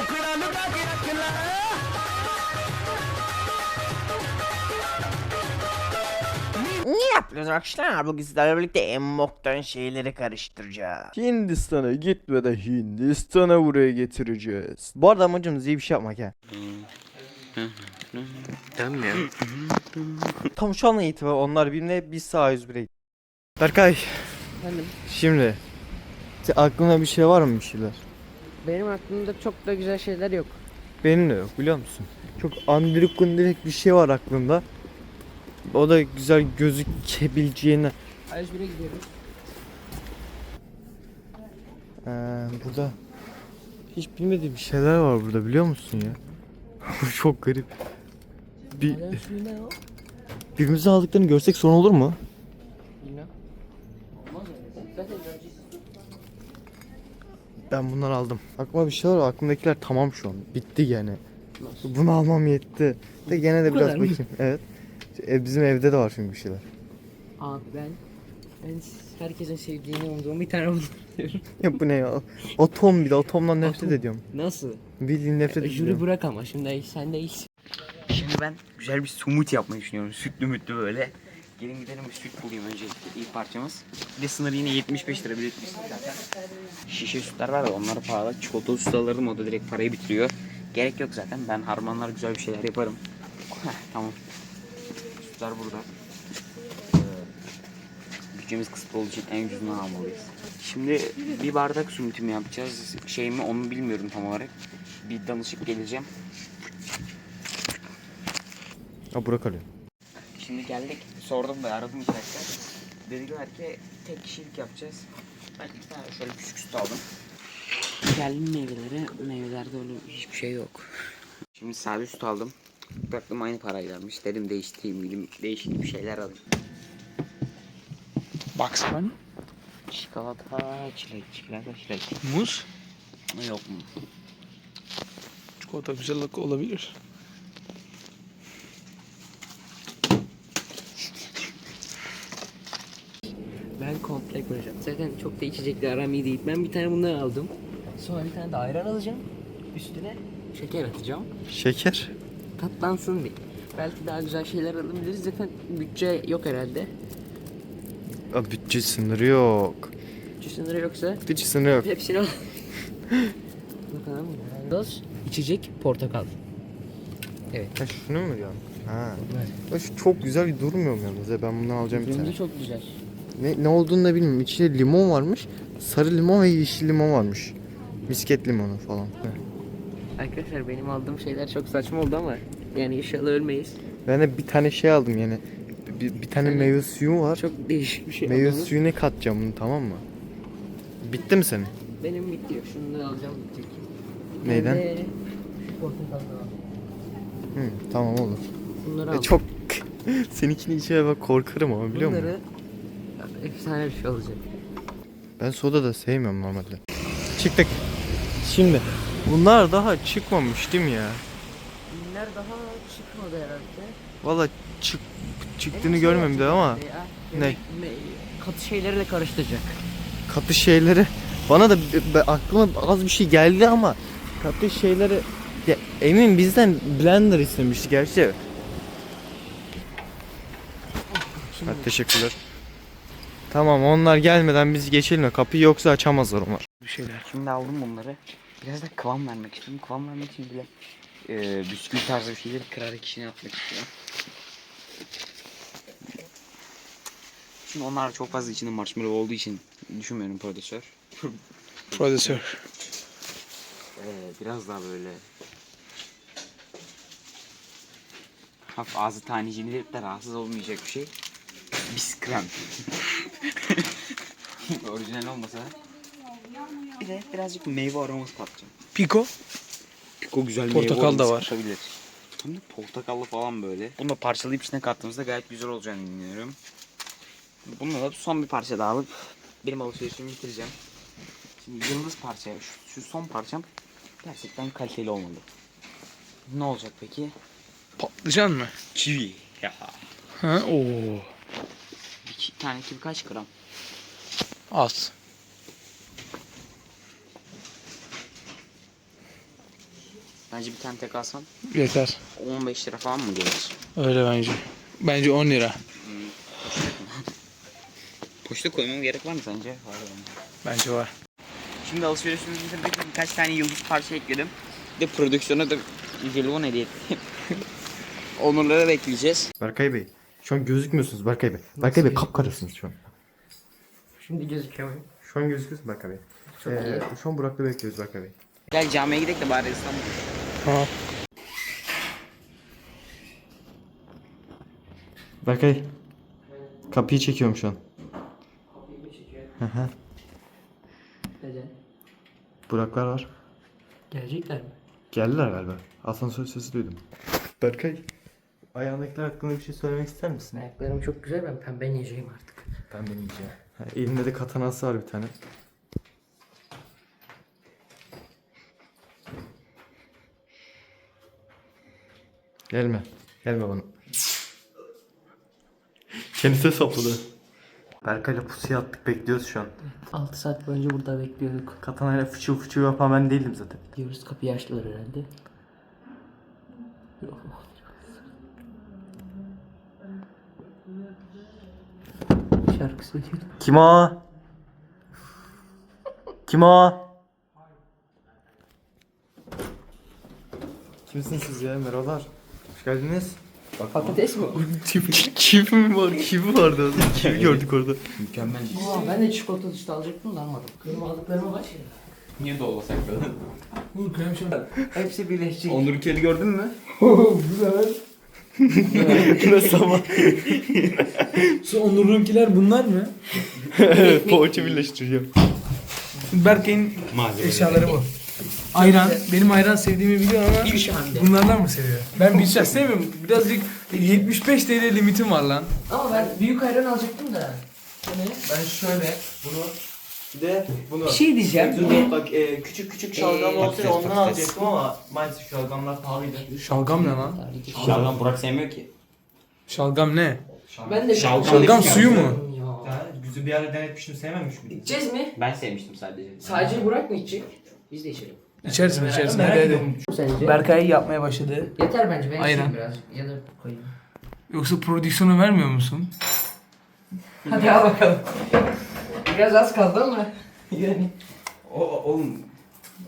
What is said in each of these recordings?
ਲੈ ਕੱਲੇ ਵਿੱਚ ਮੁਖੜਾ ਲੁਕਾ ਕੇ ਰੱਖ ਲੈ Ne yapıyoruz arkadaşlar? Bugün sizlerle birlikte en boktan şeyleri karıştıracağız. Hindistan'a gitmeden Hindistan'a buraya getireceğiz. Bu arada amacımız iyi bir şey yapmak ha. Tamam ya. Tam şu anla itibaren onlar benimle biz sağ 101'e Berkay Efendim, şimdi se- aklına bir şey var mı bir şeyler? Benim aklımda çok da güzel şeyler yok. Benim de yok biliyor musun? Çok andirik kundirik bir şey var aklımda. O da güzel gözükebileceğine. A101'e gidiyoruz. Ee, burada hiç bilmediğim şeyler var burada biliyor musun ya? Çok garip. Bir, birbirimizi aldıklarını görsek sorun olur mu? Bilmem. Olmaz öyle. Zaten göreceğiz. Ben bunları aldım. Aklıma bir şey var aklımdakiler tamam şu an. Bitti yani. Nasıl? Bunu almam yetti. De gene de Bu biraz kadar mı? bakayım. Evet. E, bizim evde de var çünkü bir şeyler. Abi ben ben herkesin sevdiğini umduğum bir tane buldum. Ya bu ne ya? Atom bir de atomdan nefret Atom. ediyorum. Nasıl? Bildiğin nefret Jüri ediyorum. bırak ama şimdi sen de iyisin. Şimdi ben güzel bir smoothie yapmayı düşünüyorum. Sütlü mütlü böyle. Gelin gidelim bir süt bulayım öncelikle ilk parçamız. Bir de sınırı yine 75 lira zaten. Şişe sütler var da onlar pahalı. Çikolatalı süt alırdım o da direkt parayı bitiriyor. Gerek yok zaten ben harmanlar güzel bir şeyler yaparım. Heh, tamam. Sütler burada. Ee, bütçemiz kısıtlı olduğu için en ucuzundan almalıyız. Şimdi bir bardak smoothie mi yapacağız şey mi onu bilmiyorum tam olarak. Bir danışıp geleceğim. Ha Burak arıyor. Şimdi geldik. Sordum da aradım iki dakika. Dediler ki tek kişilik yapacağız. Ben bir tane şöyle küçük süt aldım. Geldim meyvelere. Meyvelerde öyle hiçbir şey yok. Şimdi sade süt aldım. Baktım aynı paraylarmış. Dedim değiştireyim. Dedim değişik bir şeyler alayım. Bunny, Çikolata, çilek, çikolata, çilek. muz, Yok mu? çikolata güzel olabilir. Ben komple koyacağım. Zaten çok da içecekli aram iyi değil. Ben bir tane bundan aldım. Sonra bir tane de ayran alacağım. Üstüne şeker atacağım. Şeker. Tatlansın diye. Belki daha güzel şeyler alabiliriz. Zaten bütçe yok herhalde. Aa, bütçe sınırı yok. Bütçe sınırı yoksa Bütçe sınırı yok. hepsini al. Bakalım. Doz, içecek, portakal. Evet. Ha şunu mu diyorsun? Ha. Ya şu çok güzel durmuyor mu yalnız ya? Ben bundan alacağım bir tane. Çok güzel. Ne, ne olduğunu da bilmiyorum. İçinde limon varmış. Sarı limon ve yeşil limon varmış. Misket limonu falan. Arkadaşlar benim aldığım şeyler çok saçma oldu ama yani inşallah ölmeyiz. Ben de bir tane şey aldım yani. Bir, bir tane Yani meyve suyu var. Çok değişik bir şey meyve aldınız. suyuna katacağım bunu tamam mı? Bitti mi senin? Benim bitiyor. Şunu da alacağım bitecek. Neyden? de Portakal da. Hı, tamam olur. Bunları E, al. çok seninkini içmeye bak korkarım ama biliyor musun? Bunları efsane bir şey olacak. Ben soda da sevmiyorum normalde. Çıktık. Şimdi bunlar daha çıkmamış değil mi ya? Bunlar daha çıkmadı herhalde. Valla çık çıktığını Şey görmedim de ama ya, Ne? me- Katı şeylerle karıştıracak. katı şeyleri bana da aklıma az bir şey geldi ama katı şeyleri ya, emin bizden blender istemişti gerçi. Şimdi Hadi teşekkürler. Tamam onlar gelmeden biz geçelim de kapıyı yoksa açamazlar onlar. Bir şeyler. Şimdi aldım bunları. Biraz da kıvam vermek istiyorum. Kıvam vermek için bile e, bisküvi tarzı bir şeyleri kırarak içine atmak istiyorum. Şimdi onlar çok fazla içinde marshmallow olduğu için düşünmüyorum prodüktör. Prodüsör. Ee, biraz daha böyle hafif ağzı tanecili de rahatsız olmayacak bir şey. Biskrem. Orijinal olmasa da. Bir de birazcık meyve aroması katacağım. Pico. Pico güzel Portakal meyve da aroması var. katabilir. Hem de portakallı falan böyle. Bunu da parçalayıp içine kattığımızda gayet güzel olacağını düşünüyorum. Bununla da son bir parça daha alıp benim alışverişimi bitireceğim. Şimdi yıldız parça, şu, şu son parçam gerçekten kaliteli olmalı. Ne olacak peki? Patlıcan mı? Kivi. Ya. Ha, oo. Bir tane kivi kaç gram? Az. Bence bir tane tek alsam Yeter. 15 lira falan mı gelir? Öyle bence. Bence 10 lira. Poşete koymam gerek var mı sence? Var bence. Bence var. Şimdi alışverişimizin bitirdik. Birkaç tane yıldız parça ekledim. Bir de prodüksiyona da jelibon hediye ettim. Onurları bekleyeceğiz. Berkay Bey. Şu an gözükmüyorsunuz Berkay Bey. Berkay Bey kapkarasınız şu an. Şimdi gözüküyor mu? Şu an gözüküyorsunuz Berkay Bey. Ee, şu an Burak'la bekliyoruz Berkay Bey. Gel camiye gidelim de bari İstanbul. Tamam. Berkay. Kapıyı çekiyorum şu an. Hı hı. Neden? Buraklar var. Gelecekler mi? Geldiler galiba. Asansör sesi duydum. Berkay. Ayağındakiler hakkında bir şey söylemek ister misin? Ayaklarım çok güzel ben pembe yiyeceğim artık. Ben benim yiyeceğim. Ha, elinde de katanası var bir tane. Gelme. Gelme bana. Kendisi sapladı. Berkay'la pusuya attık bekliyoruz şu an. 6 saat boyunca burada bekliyorduk. Katanayla fıçıl fıçıl yapan ben değildim zaten. Diyoruz kapıyı açtılar herhalde. Kim o? Kim o? Kimsiniz siz ya? Merhabalar. Hoş geldiniz. Patates mi? Çift mi var? Çift vardı orada. Çift gördük orada. Aa, ben de çikolata düştü alacaktım da almadım. Benim aldıklarıma bak ya. Niye dolmasak böyle? Hepsi birleşecek. Onur kedi gördün mü? Nasıl ama? Şu Onur'unkiler bunlar mı? evet, poğaça birleştireceğim. Berkay'ın eşyaları bu. Ayran. Benim ayran sevdiğimi biliyor ama Bir şey bunlardan mı seviyor? Ben bir şey sevmiyorum. Birazcık 75 TL limitim var lan. Ama ben büyük ayran alacaktım da. Ne? Ben şöyle bunu bir de bunu. Bir şey diyeceğim. Dur, bak e, küçük küçük şalgam Ee, olsaydı patates, ondan patates. alacaktım ama maalesef şalgamlar pahalıydı. Şalgam ne lan? Şalgam Burak sevmiyor ki. Şalgam ne? Ben de Şalgam Şalgam suyu mu? Ya. Ha, güzü bir ara denetmiştim sevmemiş miydin? İçeceğiz mi? Ben sevmiştim sadece. Sadece Burak mı içecek? Biz de içelim. İçersin içersin. Merak Hadi hadi. ediyorum. Sence? Berkay yapmaya başladı. Yeter bence ben içeyim birazcık. Ya da koyayım. Yoksa prodüksiyonu vermiyor musun? Hadi al bakalım. Biraz az kaldı ama. Yani. O, oğlum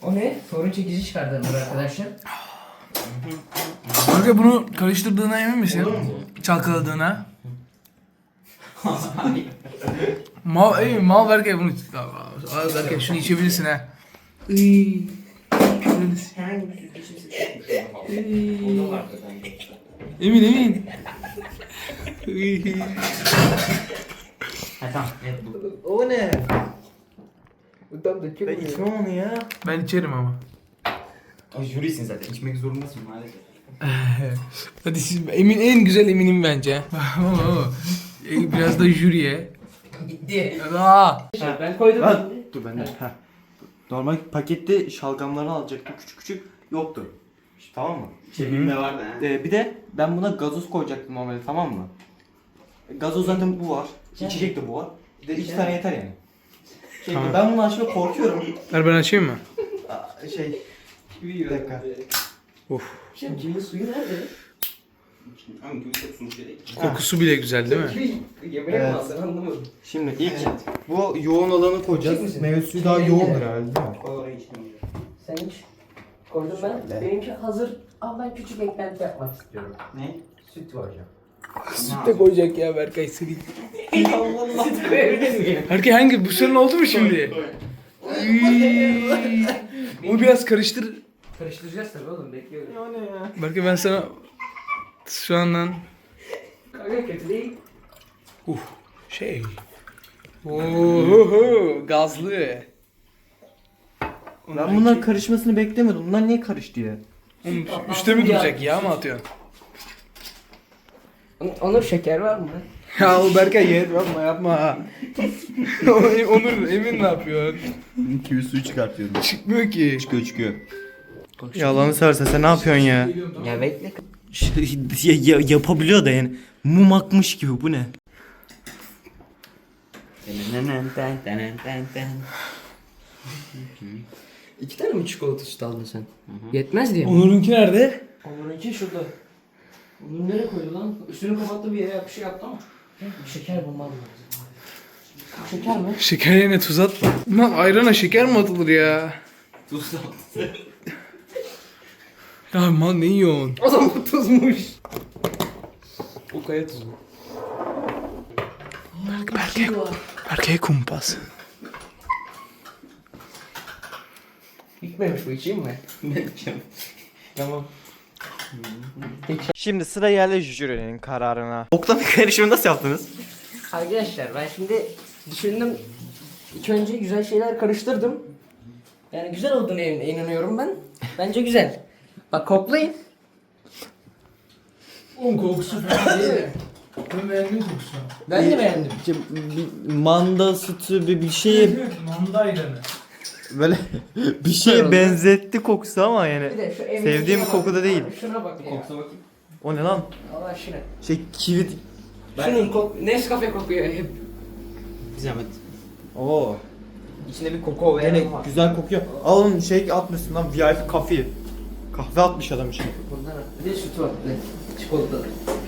O ne? Sorun çekici çıkardı arkadaşlar. Berkay bunu karıştırdığına emin misin? Çalkaladığına. mal, ey, mal Berkay bunu... Al Berkay şunu içebilirsin ha. Iy. Emin emin. Ha tamam. Evet, bu. O ne? Bu tam da çok Ben içmem onu ya. Ben içerim ama. O jürisin zaten. İçmek zorundasın maalesef. Hadi siz emin en güzel eminim bence. E, Biraz da jüriye. Gitti. Aa. Ben koydum. Lan dur ben de. Normal pakette şalgamları alacaktım küçük küçük yoktu. Tamam mı? Şey bilme vardı ha. Ee, bir de ben buna gazoz koyacaktım normalde tamam mı? Gazoz zaten bu var. İçecek de bu var. Bir de iki tane yeter yani. Şey, Tamam. Ben bunu açmaya korkuyorum. Ver ben açayım mı? Aa, Şey bir dakika. Şimdi kimin suyu nerede? Ama gümüşe sunmuş değil. Kokusu bile güzel değil mi? Kimin yemeğe mi Evet. anlamadım. Şimdi ilk bu yoğun olanı koyacağız. Çek misin? Meyve suyu daha yoğundur herhalde değil mi? Orayı. Sen hiç koydum ben. Benimki hazır. Ama ben küçük eklenti yapmak istiyorum. Ne? Süt var ya. Süt de koyacak ya Berkay seni. Süt koyabilir miyim? Berkay hangi? Bu senin oldu mu şimdi? Bunu biraz karıştır. Karıştıracağız tabii oğlum bekliyorum. Berkay ben sana şu andan Kanka kötü değil. şey. Oho gazlı. Ben bunların karışmasını beklemiyordum. Bunlar niye karıştı ya? Oğlum, üstte mi duracak yağ mı atıyorsun? Onur şeker var mı? Ya o Berkay ye yapma yapma. Onur Emin ne yapıyor? Kivi suyu çıkartıyorum. Çıkmıyor ki. Çıkıyor çıkıyor. Yalanı seversen sen ne yapıyorsun ya? Ya bekle. ya, ya- yapabiliyor da yani. Mum akmış gibi bu ne? İki tane mi çikolata sütü aldın sen? Yetmez diye mi? Onur'unki nerede? Onur'unki şurada. Onur nereye koydu lan? Üstünü kapattı bir yere bir şey yaptı ama. Şeker bulmam lazım. Şeker mi? Şeker yerine tuz atma. Lan ayrana şeker mi atılır ya? Tuz Ya man ne yiyorsun? Adam tuzmuş. O kaya tuzu. Berke, Berke kumpas. Bitmemiş bu içeyim mi? Tamam. Şimdi sıra geldi jürinin kararına. Oklama karışımı nasıl yaptınız? Arkadaşlar ben şimdi düşündüm. İlk önce güzel şeyler karıştırdım. Yani güzel olduğunu in- inanıyorum ben. Bence güzel. Bak koklayın. Oğlum kokusu değil? Ben beğendim kokusunu. Ben de beğendim. Bir manda sütü bir, bir şeye Manda ayranı. Böyle bir şeye benzetti kokusu ama yani. Bir de şu emin Sevdiğim şuna kokuda bak. değil. Şuna bak ya. Koksa bakayım. O ne lan? Allah aşkına. Şey kivi... Şunun kok Nescafe kokuyor hep. Bir zahmet. Oo. İçinde bir koko ve Yani güzel kokuyor. Alın şey atmışsın lan VIP kafe. Kahve atmış adam için. Bundan bir de sütü var. Bir de çikolatalı.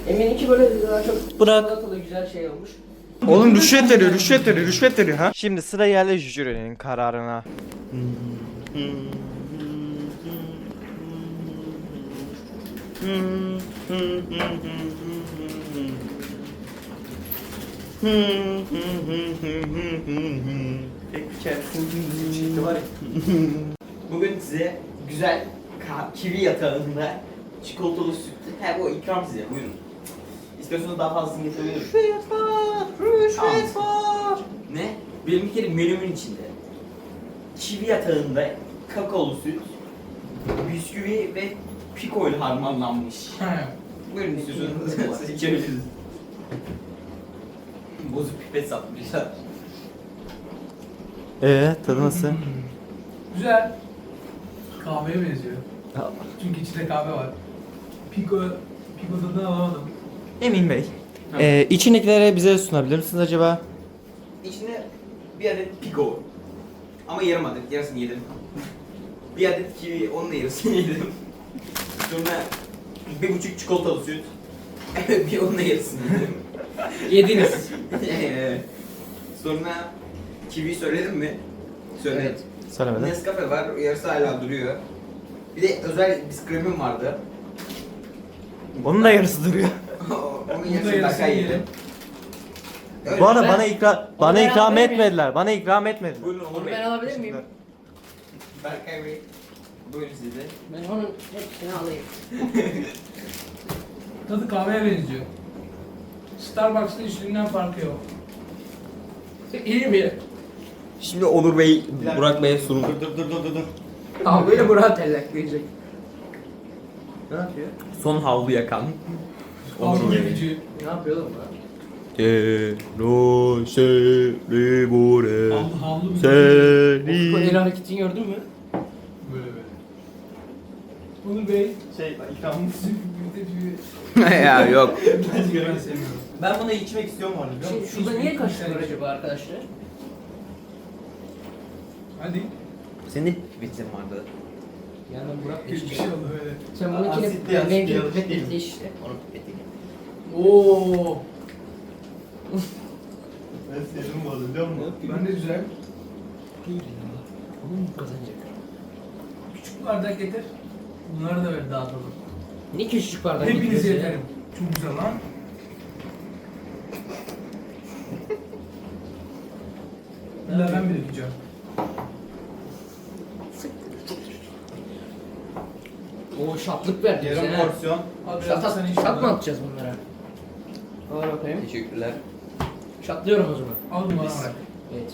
Emin'inki böyle daha çok Bırak. çikolatalı güzel şey olmuş. Oğlum rüşvet veriyor, rüşvet veriyor, rüşvet veriyor ha. Şimdi sıra geldi jürinin kararına. Bugün size güzel ka- kivi yatağında çikolatalı sütlü. He bu ikram size buyurun. İstiyorsanız daha fazlasını getirebilirim. Rüşvet var, rüşvet var. Ne? Benim bir kere menümün içinde. Kivi yatağında kakaolu süt, bisküvi ve piko ile harmanlanmış. Buyurun istiyorsanız siz içebilirsiniz. Bozuk pipet satmışlar. Ee tadı nasıl? Güzel. Kahveye benziyor. Çünkü içinde kahve var. Pico, Pico tadını alamadım. Emin Bey. Ee, içindekileri bize sunabilir misiniz acaba? İçinde bir adet pigo. Ama yarım adet, yarısını yedim. bir adet kivi, onun da yarısını yedim. Sonra bir buçuk çikolatalı süt. bir onun da yarısını yedim. Yediniz. Ee, Sonra kivi söyledim mi? Söyledim. Evet. Söylemedim. Nescafe var, yarısı hala duruyor. Bir de özel biskremim vardı. Onun da yarısı duruyor. Da. Öyle. Bu arada Ben- bana ikram bana ben ikram alabilir miyim? etmediler. Bana ikram etmediler. Buyurun Onur Onu Bey. ben alabilir miyim? Berkay Bey. Buyurun siz de. Ben onun hepsini alayım. Tadı kahveye benziyor. Starbucks'ta üstünden farkı yok. İyi mi? Şimdi Onur Bey, Burak Bey'e sunum. Dur dur dur dur dur. Abi böyle Murat ellek diyecek. Ne yapıyor? Son havlu yakan. Havlu yapıcı. Ne yapıyor oğlum bu? Havlu havlu bir Bu seri. el hareketini gördün mü? Böyle böyle. Onur Bey. Şey ikram. ya yok. Ben sevmiyorum. Ben bunu içmek istiyorum orada biliyor Şey, musun? şurada niye kaçtı var acaba arkadaşlar? Hadi. Senin bitim vardı. Yani Burak Bir şey oldu böyle. Sen bununkini Asitli, asitli, mi? pipetli işte. Onun pipeti. Oo. Ben sevdim bu arada biliyor musun? Ben de güzel. Oğlum kazanacak. Küçük bardak getir. Bunları da ver dağıtalım. Ne küçücük bardak Hepinize getiriyorsun ya? yeterim. Çok güzel lan. İlla ben mi dökeceğim? Oo şaplık verdi bize Yarım ha. porsiyon. Biraz Şat, sen şat mı atacağız bunlara? Al bakayım. Teşekkürler. Şatlıyorum o zaman. Al bırak. Evet.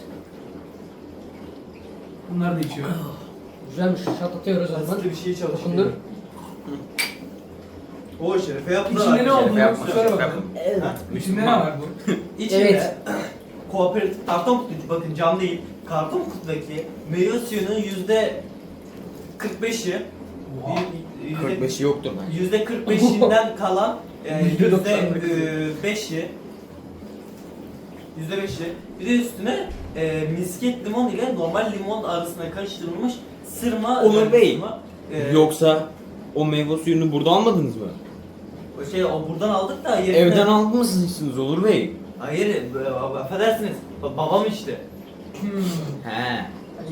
Bunlar da içiyor. Güzelmiş. Şat atıyoruz o zaman. Asitli bir şey çalışıyor. Dokundur. O şerefe yaptı. İçinde ne yapma, söyle şerefe bakalım. Ha? İçinde ne var bu? İçinde Evet. kooperatif karton kutu bakın cam değil. Karton kutudaki meyve suyunun yüzde 45'i Oha. yüzde 45'i yoktur bence. Yüzde 45'inden kalan e, Yüzde e, 5'i Yüzde 5'i bir de üstüne e, misket limon ile normal limon arasında karıştırılmış Sırma. Onur Bey. Sırma. Ee, Yoksa o meyve suyunu burada almadınız mı? O şey o buradan aldık da yerine... Evden almışsınız Olur Bey. Hayır, b- affedersiniz. Ba- babam işte. Hmm. He.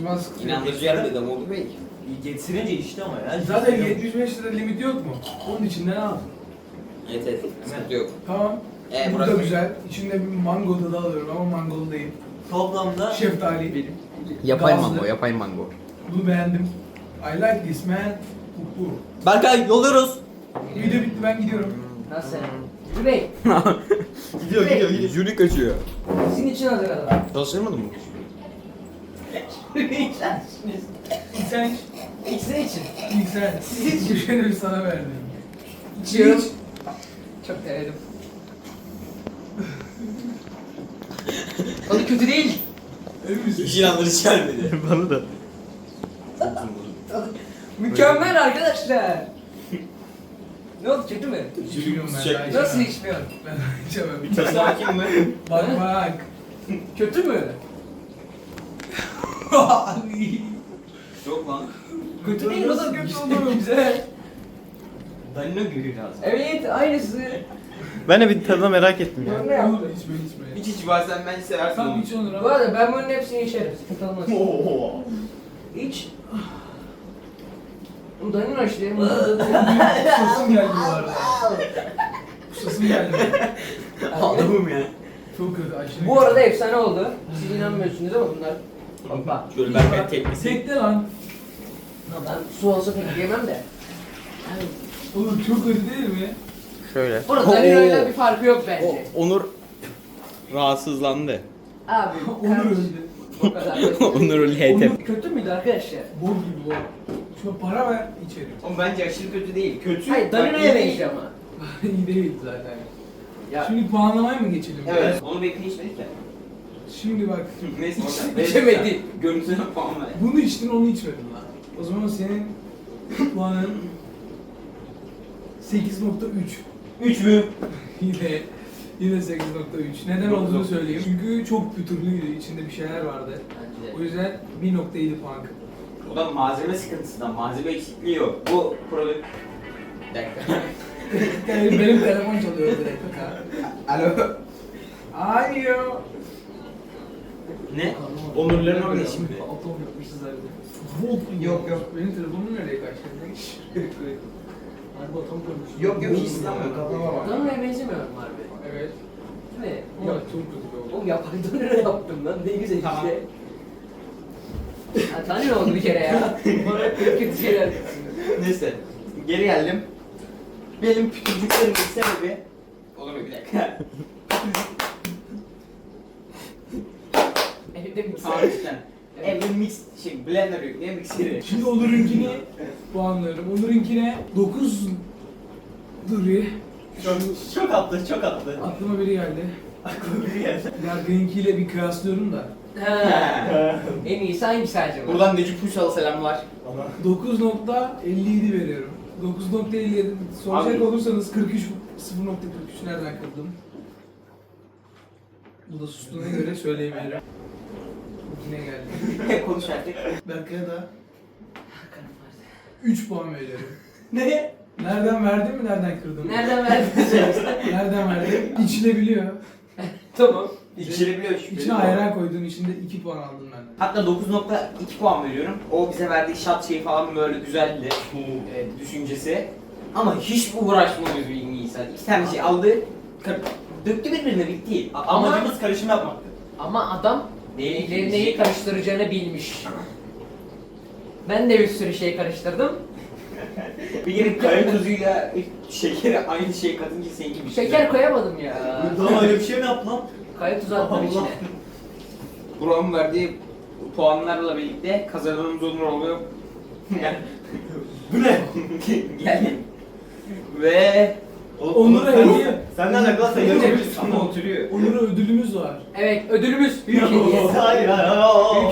Yok. İnandırıcı yermedi ama Olur Bey. Getirince işte ama ya. Zaten 75 lira limit yok mu? Onun içinden al. Evet evet. Sıkıntı yok. Tamam. Ee, Bu da burası- güzel. İçinde bir mango tadı alıyorum ama mangolu değil. Toplamda Şeftali benim. Yapay Gazlı. mango, yapay mango. Bunu beğendim. I like this man. Bu, bu. Berkay yolluyoruz. Video bitti ben gidiyorum. Nasıl? Yürü Bey, Gidiyor gidiyor gidiyor. Jüri kaçıyor. sizin için hazırladım. Çalıştırmadın mı? İçersiniz. Sen iç. İçsin için. İlk sen. Siz iç. Düşeni bir sana verdim. İç. Çok denedim. Tadı kötü değil. Hiç inandırıcı gelmedi. Bana da. Mükemmel arkadaşlar. ne oldu kötü mü? İçmiyorum ben. Daha içemem. Nasıl içmiyorum? Ben daha içemem. Sakin mi? Bak bak. Kötü mü? Yok lan. Kötü değil oğlum. Güzel. Danilo gibi lazım. Evet aynısı. Ben de bir tadına merak ettim ya. Ne yaptın? Olur içme içme. Hiç hiç varsan ben seversin Tam onu. iç Onur Bu arada ben bunun hepsini içerim. Sıkıntı olmaz. İç. Bu Danilo işte. bunun tadı- Kusasım geldi bu arada. Kusasım geldi. Adamım ya. Çok kötü aşırı. Bu arada efsane oldu. Siz inanmıyorsunuz ama bunlar. Hoppa. Şöyle ben bir teknesi. Tekte lan. Ben su olsa pek yemem de. Oğlum çok kötü değil mi? Şöyle. Burada Danilo'yla bir farkı yok bence. Onur rahatsızlandı. Abi. Onur kardeş, öldü. Kadar. Onur. Onur- Kötü müydü arkadaşlar? Bol gibi bol. Şu para ver içerim. Ama bence aşırı kötü değil. Kötü. Hayır Danilo'ya benziyor ama. İyi değil zaten. Ya. Şimdi puanlamaya mı geçelim? Evet. Onu bekle içmedik ya. Şimdi bak. Neyse. İçemedi. Görüntüsüne puan ver. Bunu içtin onu içmedin lan. O zaman senin puanın 8.3. 3 mü? Yine yine 8.3. Neden olduğunu söyleyeyim. Çünkü çok pütürlüydü. İçinde bir şeyler vardı. O yüzden 1.7 puan. O da malzeme sıkıntısından. Malzeme eksikliği yok. Bu problem... Bir dakika. Yani benim telefon çalıyor direkt. Alo. Alo. Ne? Onurların orada şimdi. Atom yapmışız herhalde. Yok, yok. Benim telefonum nereye kaçtı? Yok yok hiç istemem. Danilo'ya benzemiyorum harbi. Evet. Değil mi? Ya çok kötü oldu. Oğlum yapay Danilo yaptım lan. Ne güzel Tamam. işte. Ha, Danilo oldu bir kere ya. Bana hep kötü şeyler. Neyse. Geri geldim. Benim pütürcüklerimin sebebi... Olur mu bir dakika? Evde mi İşte. Evde mix şey blender yok. Niye mikseri? Şimdi Onur'unkini puanlıyorum. Onur'unkine 9 Dur bir. Çok, çok attı çok attı. Aklıma biri geldi. Aklıma biri geldi. Yargı'nınkiyle bir kıyaslıyorum da. Ha. En iyisi hangisi acaba? Buradan Necip Uysal'a selamlar. 9.57 veriyorum. 9.57 soracak Abi. olursanız 43 0.43 nereden kırdım? Bu da sustuğuna göre söyleyemiyorum. Yine geldi. Konuş artık. Berkay'a da 3 puan veriyorum. Ne? Nereden verdin mi nereden kırdın? mı? Nereden yoksa? Nereden verdin? İçilebiliyor. tamam. İçeri biliyor şüpheli. İçine ayran koyduğun içinde 2 puan aldım ben. Hatta 9.2 puan veriyorum. O bize verdiği şat şeyi falan böyle güzeldi. e, düşüncesi. Ama hiç uğraşmamız bir insan. İki tane şey aldı. kır- Döktü birbirine bitti. A- Ama- Amacımız karışım yapmaktı. Ama adam Neyi- neyi karıştıracağını bilmiş. Ben de bir sürü şey karıştırdım. Bir kere kaya tuzuyla şekeri aynı şey katınca seninki bir şey. Şeker koyamadım ya. Tamam öyle bir şey mi yaptı lan? Kaya tuzu attım Allah. içine. Burak'ın verdiği puanlarla birlikte kazananımız Onur oluyor. Bu ne? Gel. Ve Onur'a hediye. Sen ne alakalı sen Önce yarım bir ama oturuyor. Onur'a ödülümüz var. Evet ödülümüz büyük hediye. Hayır hayır hayır.